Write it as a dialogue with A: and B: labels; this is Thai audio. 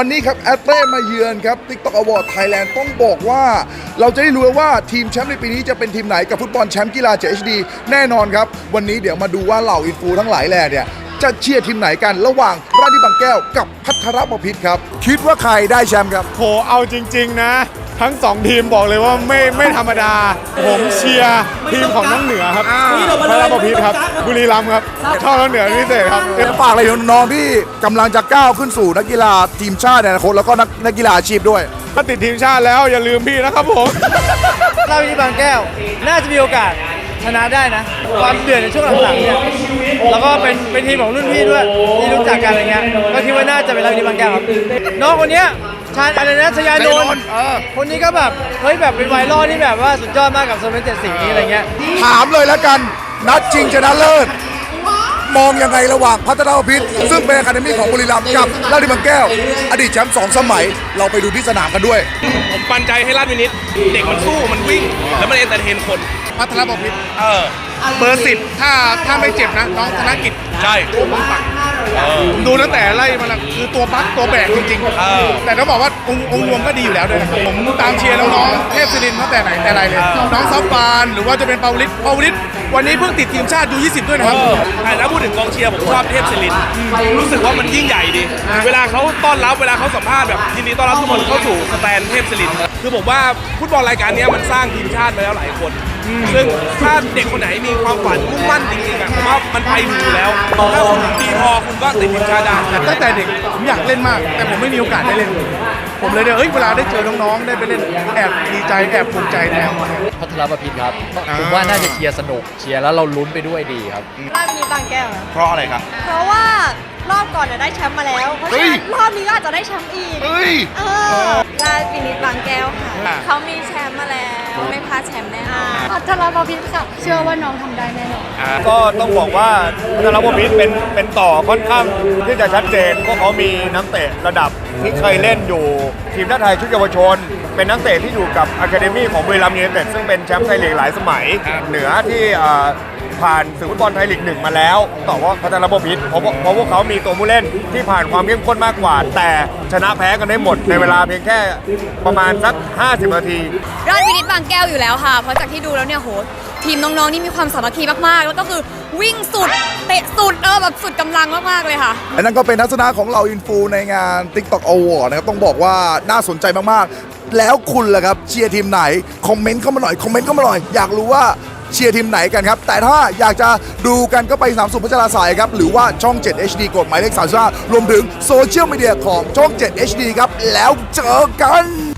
A: วันนี้ครับแอตเต้มาเยือนครับ TikTok Award Thailand ต้องบอกว่า เราจะได้รู้ว่าทีมแชมป์ในปีนี้จะเป็นทีมไหนกับฟุตบอลแชมป์กีฬา 7HD แน่นอนครับ วันนี้เดี๋ยวมาดูว่าเหล่าอินฟูทั้งหลายแหล่เนี่ยจะเชียร์ทีมไหนกันระหว่างราชนิบางแก้วกับพัทรบพิษครับ คิดว่าใครได้แชมป์ครับ
B: โห เอาจริง ๆ นะ ทั้งสองทีมบอกเลยว่าไม่ไม่ธรรมดา ผมเชียร์ทีมของน้องเหนือครับพระราชบพิตรครับ บุรีรัมย์ครับชอบน้องเหนือเป็นพิเศษครับ
A: จะฝากอะไรถึงน้องที่กำลังจะก้าวขึ้นสู่นักกีฬาทีมชาติในอนาคตแล้วก็นักนักกีฬาอาชีพด้วย
B: ถ้าติดทีมชาติแล้วอย่าลืมพี่นะครับผม
C: ราชวินิตบางแก้ว น่าจะมีโอกาส ชนะได้นะ ความเดือดในช่วงหลังๆเนี่ยแล้วก็เป็นเป็นทีมของรุ่นพี่ด้วยที่รู้จักกันอะไรเงี้ยก็คิดว่าน่าจะเป็นราชวินิตบางแก้วครับน้องคนเนี้ยชาญอะไรนะชยานนท์คนนี้ก็แบบเฮ้ยแบบเป็นไวรัลที่แบบว่าสุดยอดมากกับโซนเจ็ดสีนี้อะไรเงี้ย
A: ถามเลยแล้วกัน นัดชิงชนะเลิศ มองยังไงระหว่างพัฒนาพิษซึ่งเป็นอะคาเดมี่ของบุรีรัมย์กับราชดิบังแก้ว อดีตแชมป์สองสมัย เราไปดูที่สนามกันด้วย
D: ผมปันใจให้ราชวินิตเด็กมันสู้มันวิ่ง แล้วมันเอนเตอร์เทนคน
B: พัทรบพิตร
D: เออ
B: เบอร์สิบถ้าถ้าไม่เจ็บนะน้องธนกิจ
D: ใช่
B: ผม ดูตั้งแต่ไล่มาแล้วคือตัวปักตัวแบกจริง
D: เออ
B: ๆแต่ต้องบอกว่าองค์องค์รวมก็ดีอยู่แล้วด้วยนะครับผมตามเชียร์น้องๆเทพศิรินทร์ตั้งแต่ไหนแต่ไรเลย น้องซับฟานหรือว่าจะเป็นเปาลิศเปาลิศวันนี้เพิ่งติดทีมชาติยู20 ด้วยนะครับ
D: เออแต่ถ้าพูดถึงกองเชียร์ผมชอบเทพศิรินทร์รู้สึกว่ามันยิ่งใหญ่ดี เวลาเขาต้อนรับเวลาเขาสัมภาษณ์แบบยินดีต้อนรับทุกคนเข้าสู่สแตนเทพศิรินทร์คือผมว่าฟุตบอลรายการเนี้ยมันสร้างทีมชาติมาแล้วหลายคน ซึ่งถ้าเด็กคนไหนมีความฝันมุ่งมั่นจริงๆอะผมว่ามันไปถึงอยู่แล้วถ้าคุณดีพอคุณก็ติดทีมชาติได้
B: ตั้งแต่เด็กผมอยากเล่นมาก แต่ผมไม่มีโอกาสได้เล่น ผมเลยเนี่ยเอ้ยเวลาได้เจอน้องๆได้ไปเล่นแอบดีใจแอบภูมิใจแทน
E: พัทรประพิษครับผมว่าน่าจะเชียร์สนุกเชียร์แล้วเราลุ้นไปด้วยดีครับ
F: ราชวินิตบางแก้วนะ
D: เพราะอะไรครับ
F: เพราะว่ารอบ ก่อนเนี่ยได้แชมป์มาแล้วเพราะฉะนั้นรอบนี้ก็อาจจะได้แชมป์อีก
A: เฮ้ย
F: เออราชวินิตบางแก้วค่ะ เขามีแชมป์มาแล้ว ไม่พลาดแชมป์แน่นอน
G: พัทรบพิตรค่ะ เชื่อว่าน้องทำได้แน่นอน
B: ก็ต้องบอกว่าพัทรบพิตรเป็นเป็นต่อค่อนข้างที่จะชัดเจนเพราะเขามีนักเตะระดับที่เคยเล่นอยู่ ทีมชาติไทยชุดเยาวชน เป็นนักเตะที่อยู่กับอะคาเดมี่ของบุรีรัมย์ยูไนเต็ดซึ่งเป็นแชมป์ไทยลีกหลายสมัย เหนือที่เอ่อ ผ่านสื่อฟุตบอลไทยลีกหนึ่งมาแล้วต่อว่าพัทรบพิตรเพราะว่าเพราะพวกเขามีตัวผู้เล่นที่ผ่านความเข้มข้นมากกว่า แต่ชนะแพ้กันได้หมดในเวลาเพียงแค่ประมาณสัก 50 นาที
G: ราชวินิตบางแก้วอยู่แล้วค่ะ เพราะจากที่ดูแล้วเนี่ยโหทีมน้องๆนี่มีความสามัคคีมากๆ แล้วก็คือวิ่งสุดเตะสุดเออแบบสุดกำลังมากๆเลยค่ะ
A: อันนั้นก็เป็นทัศนะของเราอินฟูในงาน TikTok Award นะครับต้องบอกว่าน่าสนใจมากๆ แล้วคุณล่ะครับเชียร์ทีมไหน คอมเมนต์เข้ามาหน่อยคอมเมนต์เข้ามาหน่อยอยากรู้ว่า เชียร์ทีมไหนกันครับ แต่ถ้าอยากจะดูกันก็ไปสามสุพัชราสายครับ หรือว่าช่อง 7 HD กดหมายเลข35รวมถึงโซเชียลมีเดียของช่อง 7 HD ครับ แล้วเจอกัน